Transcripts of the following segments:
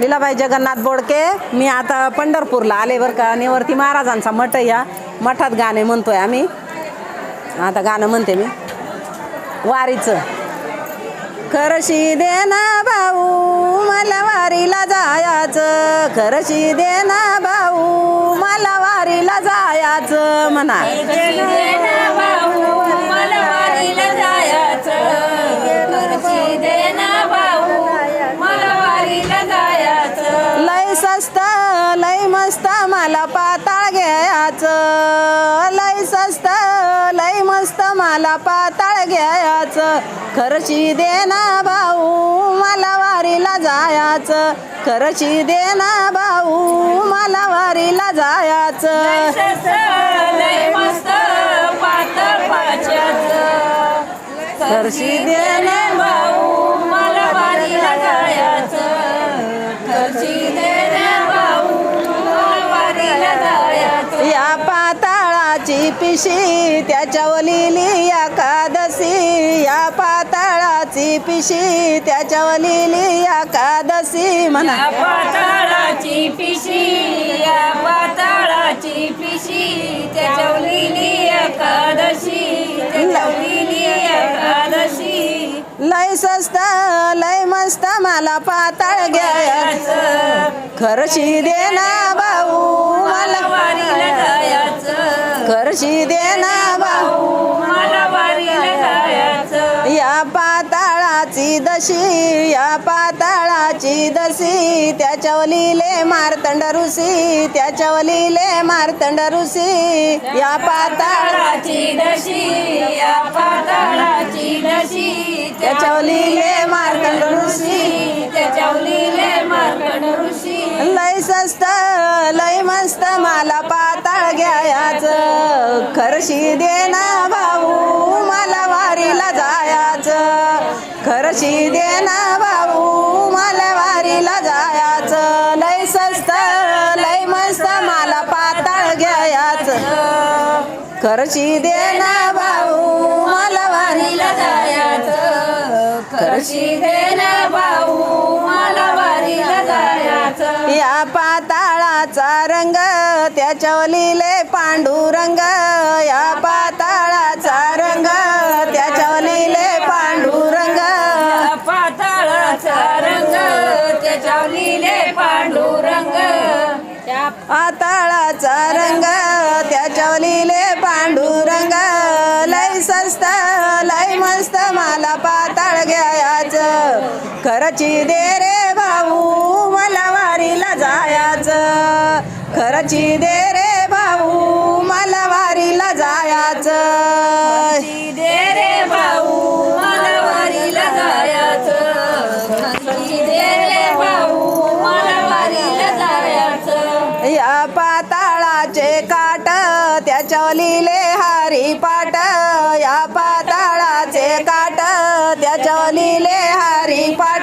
लीलाबाई जगन्नाथ बोडके. मी आता पंढरपूरला आले बरं का नेवरती महाराजांचा मठ या. मठात गाणे म्हणतोय आम्ही. आता गाणं म्हणते मी. वारीचं. खरशी दे ना भाऊ मला वारीला जायाचं. खरशी दे ना भाऊ मला वारीला जायाचं म्हणा. मस्त मला पाताळ घ्यायचं. लय सस्त लय मस्त मला पाताळ घ्यायचं. खरची दे ना भाऊ मला वारीला जायचं. खरची दे ना भाऊ मला वारीला जायचं. खरशी दे पिशी त्याच्यावर लिहिली एकादशी या पाताळाची पिशी त्याच्यावर लिहिली एकादशी म्हणा. पाताळाची पिशी या पाताळाची पिशी त्याच्यावर लिहिली एकादशी त्याच्यावर लिहिली एकादशी. लय स्वस्त लय मस्त मला पाताळ घ्यायचं. खरशी दे ना भाऊ जायचं खरशी दे ना भाऊ मला वारीला जायचं. या पाताळाची दशी या पाताळाची दशी. त्याच्यावर लिहिले मार्तंड ऋषी त्याच्यावर लिहिले मार्तंड ऋषी. या पाताळ पाताळाची दशी या पाताळाची दशी. लिहिले मार्तंड ऋषी त्याच्यावर लिहिले मार्कंड ऋषी. लय स्वस्त लय मस्त मला पाताळ घ्यायचं. खरशी दे ना भाऊ मला वारीला जायचं. खरशी दे ना भाऊ मला वारीला जायचं. लय सस्त लय मस्त मला पाताळ घ्यायाचं. खरशी दे ना भाऊ मला वारीला जायचं. खरशी दे ना भाऊ मला वारीला जायचं. या पाताळाचा रंग त्याच्यावर लिहिले पांडुरंग. या पाताळाचा रंग त्याच्यावर लिहिले पांडुरंग. पाताळाचा रंग त्याच्यावर लिहिले पांडुरंग. पाताळाचा रंग त्याच्यावर लिहिले पांडुरंग. लय स्वस्त लय मस्त मला पाताळ घ्यायचं. खरची दे रे खरची दे रे भाऊ मला वारीला जायचं दे रे भाऊ मला वारीला जायचं. खरशी दे रे भाऊ मला वारीला जायचं. या पाताळाचे काट लिहिले हरी पाट. या पाताळाचे काट त्याच्यावर लिहिले हरी पाट.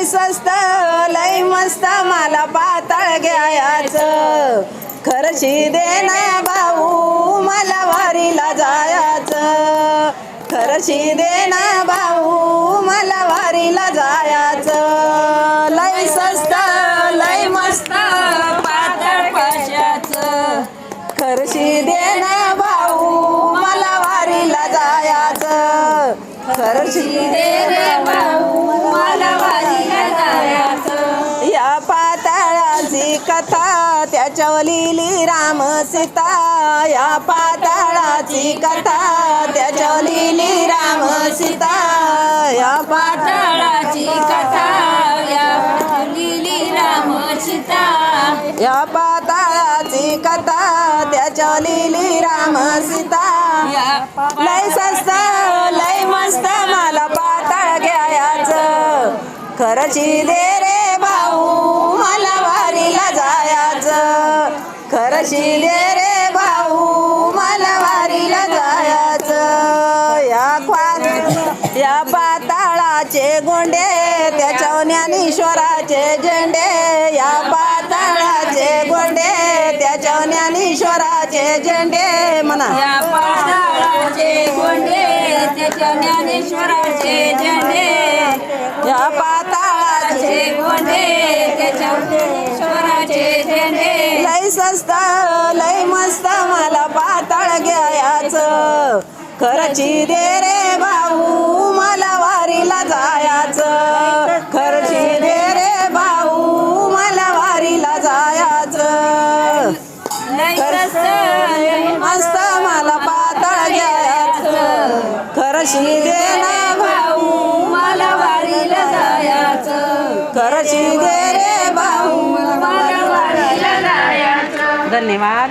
लय स्वस्त लय मस्त मला पाताळ घ्यायचं. खरशी दे ना भाऊ मला वारीला जायचं. खरशी दे ना भाऊ राम सीता या पाताळाची कथा. त्याच्या लिहिली राम सीता या पाताळाची कथा. या लिहिली राम सीता या पाताळाची कथा. त्याच्या लिहिली राम सीता. लय सस्त लय मस्त मला पाताळ घ्यायचं. खरची दे पाताळाचे गोंडे त्याच्या ज्ञानेश्वराचे झेंडे या पाताळाचे गोंडे ज्ञानेश्वराचे झेंडे म्हणा. या पाताळाचे गोंडे त्याच्या ज्ञानेश्वराचे झेंडे. या पाताळाचे चे गोंडे त्याच्या ज्ञानेश्वराचे झेंडे. लय लय मस्त मला पाताळ घ्यायचं. खर्ची दे रे करशी दे ना भाऊ मला वारीला जायचं. करशी दे रे भाऊ मला वारीला जायचं. धन्यवाद.